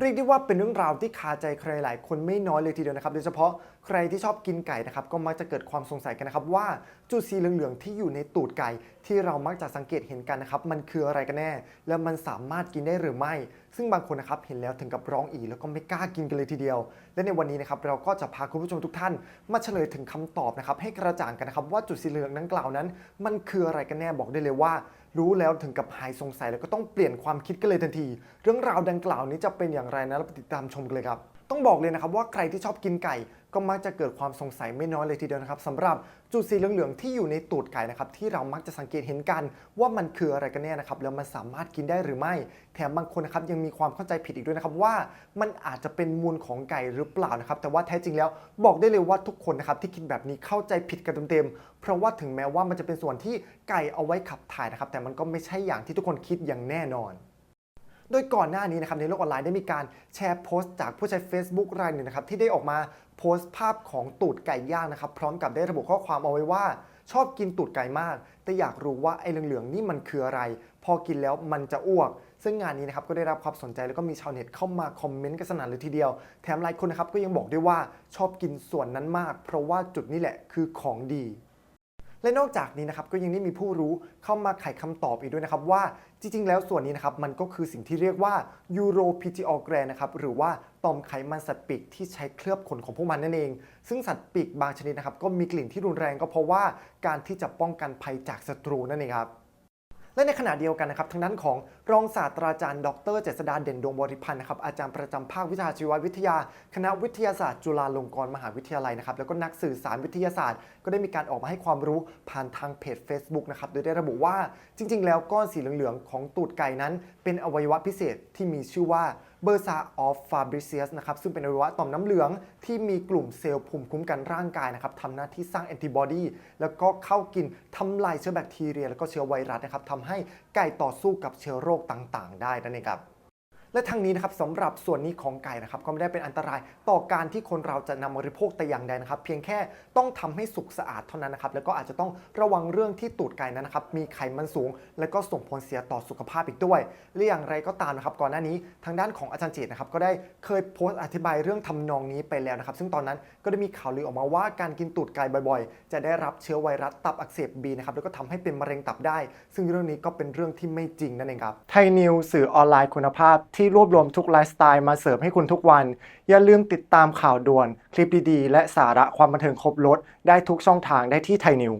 เรียกได้ว่าเป็นเรื่องราวที่คาใจใครหลายคนไม่น้อยเลยทีเดียวนะครับ โดยเฉพาะ ใครที่ชอบกินไก่นะครับก็มักจะเกิดความสงสัยกันนะครับว่าจุดสีเหลืองๆที่อยู่ในตูดไก่ ที่เรามักจะสังเกตเห็นกันนะครับมันคืออะไรกันแน่ และมันสามารถกินได้หรือไม่ ซึ่งบางคนนะครับเห็นแล้วถึงกับร้องอีแล้วก็ไม่กล้ากินกันเลยทีเดียว และในวันนี้นะครับเราก็จะพาคุณผู้ชมทุกท่าน มาเฉลยถึงคำตอบนะครับให้กระจ่างกันนะครับว่าจุดสีเหลืองดังกล่าวนั้น มันคืออะไรกันแน่บอกได้เลยว่า รู้แล้วถึงกับหายสงสัยแล้วก็ต้องเปลี่ยนความคิดกันเลยทันที เรื่องราวดังกล่าวนี้จะเป็นอย่างไรนะเราติดตามชมกันเลยครับต้องบอกเลยนะครับว่าใครที่ชอบกินไก่ ก็มักจะเกิดความสงสัยไม่น้อยเลยทีเดียวนะครับสำหรับจุดสีเหลืองๆที่อยู่ในตูดไก่นะครับที่เรามักจะสังเกตเห็นกัน ว่ามันคืออะไรกันแน่นะครับแล้วมันสามารถกินได้หรือไม่ แถมบางคนนะครับยังมีความเข้าใจผิดอีกด้วยนะครับว่า มันอาจจะเป็นมูลของไก่หรือเปล่านะครับแต่ว่าแท้จริงแล้วบอกได้เลยว่าทุกคนนะครับที่คิดแบบนี้เข้าใจผิดกันเต็มๆเพราะว่าถึงแม้ว่ามันจะเป็นส่วนที่ไก่เอาไว้ขับถ่ายนะครับแต่มันก็ไม่ใช่อย่างที่ทุกคนคิดอย่างแน่นอน โดยก่อนหน้านี้นะครับในโลกออนไลน์ได้มีการแชร์โพสต์จากผู้ใช้ Facebook รายหนึ่งนะครับที่ได้ออกมาโพสต์ภาพของตูดไก่ย่างนะครับพร้อมกับได้ระบุข้อความเอาไว้ว่า ชอบกินตูดไก่มาก แต่อยากรู้ว่าไอ้เหลืองๆนี่มันคืออะไร พอกินแล้วมันจะอ้วก ซึ่งงานนี้นะครับก็ได้รับความสนใจแล้วก็มีชาวเน็ตเข้ามาคอมเมนต์กันสนั่นเลยทีเดียว แถมหลายคนนะครับก็ยังบอกด้วยว่าชอบกินส่วนนั้นมาก เพราะว่าจุดนี้แหละคือของดี และนอกจากนี้นะครับก็ยังได้มีผู้รู้เข้ามาไขคำตอบอีกด้วยนะครับว่าจริง ๆ แล้วส่วนนี้นะครับมันก็คือสิ่งที่เรียกว่ายูโรพิจิออแกรนะครับหรือว่าต่อมไขมันสัตว์ปีกที่ใช้เคลือบขนของพวกมันนั่นเอง ซึ่งสัตว์ปีกบางชนิดนะครับก็มีกลิ่นที่รุนแรงก็เพราะว่าการที่จะป้องกันภัยจากศัตรูนั่นเองครับ และในขณะเดียวกันนะครับทางด้านของรองศาสตราจารย์ดรเจษดาเด่นดวงบริพันธ์นะครับอาจารย์ประจำภาควิชาชีววิทยา คณะวิทยาศาสตร์จุฬาลงกรณ์มหาวิทยาลัยนะครับแล้วก็นักสื่อสารวิทยาศาสตร์ ก็ได้มีการออกมาให้ความรู้ผ่านทางเพจ Facebook นะครับโดยได้ระบุว่าจริง ๆ แล้วก้อนสีเหลืองๆของตูดไก่นั้น เป็นอวัยวะพิเศษที่มีชื่อว่าเบอร์ซาออฟฟาบริเซียสนะครับซึ่งเป็นอวัยวะต่อมน้ำเหลืองที่มีกลุ่มเซลล์ภูมิคุ้มกันร่างกายนะครับทำหน้าที่สร้างแอนติบอดีแล้วก็เข้ากินทำลายเชื้อแบคทีเรีย แล้วก็เชื้อไวรัสนะครับทำให้ไก่ต่อสู้กับเชื้อโรคต่าง ๆ ได้นั่นเองครับ และทั้งนี้นะครับสำหรับส่วนนี้ของไก่นะครับก็ไม่ได้เป็นอันตรายต่อการที่คนเราจะนำบริโภคแต่อย่างใดนะครับ เพียงแค่ต้องทำให้สุกสะอาดเท่านั้นนะครับแล้วก็อาจจะต้องระวังเรื่องที่ตูดไก่นั้นนะครับมีไขมันสูง และก็ส่งผลเสียต่อสุขภาพอีกด้วยและอย่างไรก็ตามนะครับก่อนหน้านี้ทางด้านของอาจารย์เจตนะครับก็ได้เคยโพสต์อธิบายเรื่องทำนองนี้ไปแล้วนะครับ ซึ่งตอนนั้นก็ได้มีข่าวลือออกมาว่าการกินตูดไก่บ่อยๆ จะได้รับเชื้อไวรัสตับอักเสบบีนะครับแล้วก็ทำให้เป็นมะเร็งตับได้ ซึ่งเรื่องนี้ก็เป็นเรื่องที่ไม่จริงนั่นเองครับไทยนิวสื่อออนไลน์คุณภาพที่รวบรวมทุกไลฟ์สไตล์มาเสิร์ฟให้คุณทุกวัน อย่าลืมติดตามข่าวด่วน คลิปดีๆ และสาระความบันเทิงครบรถได้ทุกช่องทางได้ที่ไทยนิว